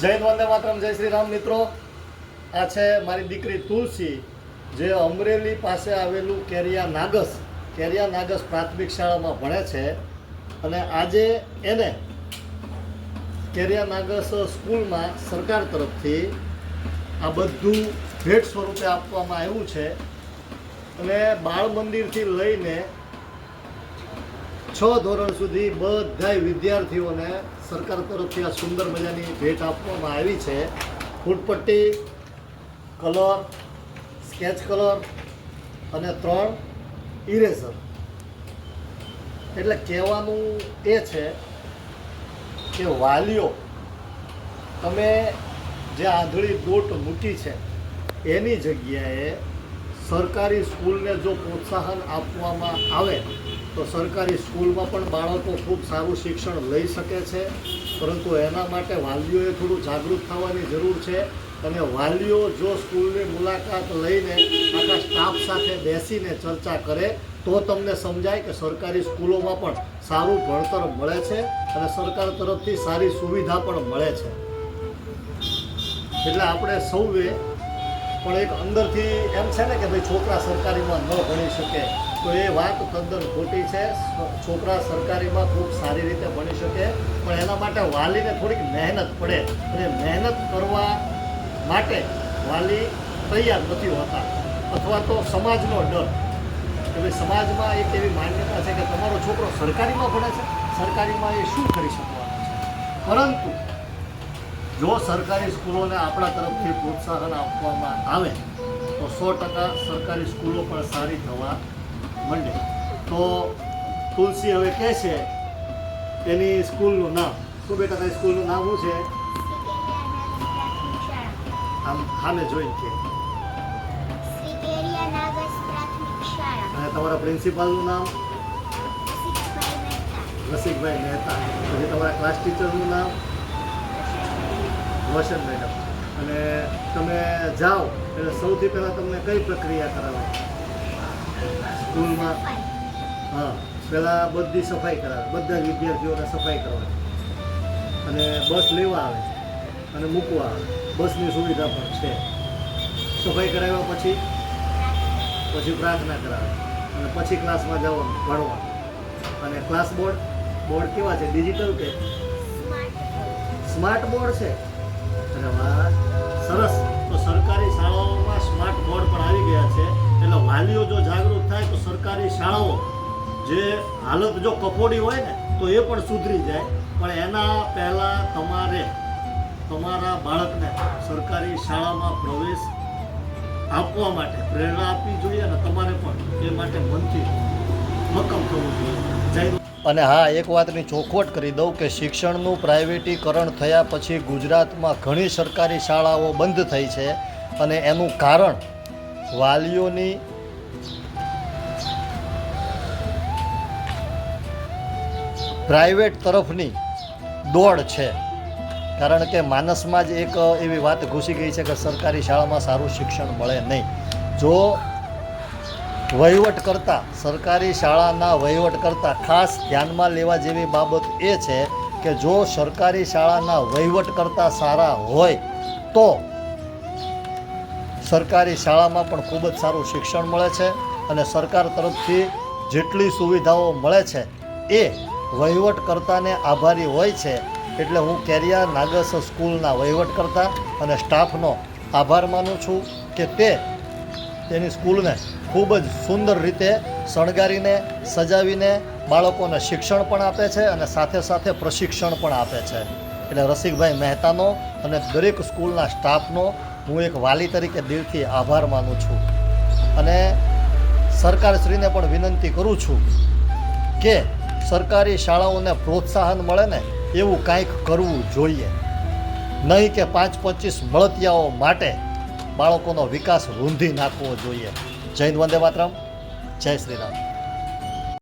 જય વંદે માતરમ, જય શ્રી રામ મિત્રો. આ છે મારી દીકરી તુલસી, જે અમરેલી પાસે આવેલું કેરિયા નાગસ કેરિયા નાગસ પ્રાથમિક શાળામાં ભણે છે. અને આજે એને કેરિયા નાગસ સ્કૂલમાં સરકાર તરફથી આ બધું ભેટ સ્વરૂપે આપવામાં આવ્યું છે. અને બાળ મંદિરથી લઈને છ ધોરણ સુધી બધાય વિદ્યાર્થીઓને સરકાર તરફથી આ સુંદર મજાની ભેટ આપવામાં આવી છે. ફૂટપટ્ટી, કલર, સ્કેચ કલર અને ત્રણ ઇરેઝર એટલે કહેવાનું એ છે કે વાલીઓ, તમે જે આંધળી દોટ મૂકી છે, એની જગ્યાએ સરકારી સ્કૂલને જો પ્રોત્સાહન આપવામાં આવે તો સરકારી સ્કૂલમાં પણ બાળકો ખૂબ સારું શિક્ષણ લઈ શકે છે. પરંતુ એના માટે વાલીઓએ થોડું જાગૃત થવાની જરૂર છે અને વાલીઓ જો સ્કૂલની મુલાકાત લઈને આખા સ્ટાફ સાથે બેસીને ચર્ચા કરે, તો તમને સમજાય કે સરકારી સ્કૂલોમાં પણ સારું ભણતર મળે છે અને સરકાર તરફથી સારી સુવિધા પણ મળે છે. એટલે આપણે સૌએ પણ એક અંદરથી એમ છે ને કે ભાઈ છોકરા સરકારીમાં ન ભણી શકે, તો એ વાત તદ્દન ખોટી છે. છોકરા સરકારીમાં ખૂબ સારી રીતે ભણી શકે, પણ એના માટે વાલીને થોડીક મહેનત પડે અને મહેનત કરવા માટે વાલી તૈયાર નથી હોતા. અથવા તો સમાજનો ડર. કે ભાઈ સમાજમાં એક એવી માન્યતા છે કે તમારો છોકરો સરકારીમાં ભણે છે, સરકારીમાં એ શું કરી શકવાનો છે? પરંતુ જો સરકારી સ્કૂલોને આપણા તરફથી પ્રોત્સાહન આપવામાં આવે તો સો ટકા સરકારી સ્કૂલો પણ સારી થવા માંડે. તો તુલસી હવે કહે છે એની સ્કૂલનું નામ. શું બેટા તારી સ્કૂલનું નામ શું છે? આમ સામે જોઈને કે અને તમારા પ્રિન્સિપાલનું નામ? રસિકભાઈ મહેતા. પછી તમારા ક્લાસ ટીચરનું નામ? રોશન મેડમ અને તમે જાઓ એટલે સૌથી પહેલાં તમને કઈ પ્રક્રિયા કરાવે? સ્કૂલમાં? હા પહેલાં બધી સફાઈ કરાવે બધા વિદ્યાર્થીઓને સફાઈ કરવાની. અને બસ લેવા આવે અને મૂકવા આવે. બસની સુવિધા પણ છે. સફાઈ કરાવ્યા પછી? પછી પ્રાર્થના કરાવે. અને પછી ક્લાસમાં જવાનું ભણવાનું. અને ક્લાસ બોર્ડ બોર્ડ કેવા છે? ડિજિટલ કે? સ્માર્ટ બોર્ડ છે? સરસ. તો સરકારી શાળાઓમાં સ્માર્ટ બોર્ડ પણ આવી ગયા છે. એટલે વાલીઓ જો જાગૃત થાય તો સરકારી શાળાઓ જે હાલત જો કફોડી હોય ને, તો એ પણ સુધરી જાય. પણ એના પહેલાં તમારે, તમારા બાળકને સરકારી શાળામાં પ્રવેશ આપવા માટે પ્રેરણા આપવી જોઈએ અને તમારે પણ એ માટે મનથી મક્કમ થવું જોઈએ. જય અને હા, એક વાતની ચોખવટ કરી દઉં કે શિક્ષણનું પ્રાઇવેટીકરણ થયા પછી ગુજરાતમાં ઘણી સરકારી શાળાઓ બંધ થઈ છે અને એનું કારણ વાલીઓની પ્રાઇવેટ તરફની દોડ છે. કારણ કે માનસમાં જ એક એવી વાત ઘૂસી ગઈ છે કે સરકારી શાળામાં સારું શિક્ષણ મળે નહીં. જો વહીવટ કરતાં, સરકારી શાળાના વહીવટ કરતાં ખાસ ધ્યાનમાં લેવા જેવી બાબત એ છે કે જો સરકારી શાળાના વહીવટ કરતાં સારા હોય, તો સરકારી શાળામાં પણ ખૂબ જ સારું શિક્ષણ મળે છે અને સરકાર તરફથી જેટલી સુવિધાઓ મળે છે એ વહીવટ કરતાને આભારી હોય છે. એટલે હું કેરિયા નાગસ સ્કૂલના વહીવટ કરતા અને સ્ટાફનો આભાર માનું છું કે તે તેની સ્કૂલને ખૂબ જ સુંદર રીતે શણગારીને, સજાવીને બાળકોને શિક્ષણ પણ આપે છે અને સાથે સાથે પ્રશિક્ષણ પણ આપે છે. એટલે રસિકભાઈ મહેતાનો અને દરેક સ્કૂલના સ્ટાફનો હું એક વાલી તરીકે દિલથી આભાર માનું છું. અને સરકારશ્રીને પણ વિનંતી કરું છું કે સરકારી શાળાઓને પ્રોત્સાહન મળે ને એવું કાંઈક કરવું જોઈએ. નહીં કે પાંચ પચીસ મળતિયાઓ માટે બાળકોનો વિકાસ રૂંધી નાખવો જોઈએ. હિન્દ વંદે માતરમ. જય શ્રી રામ.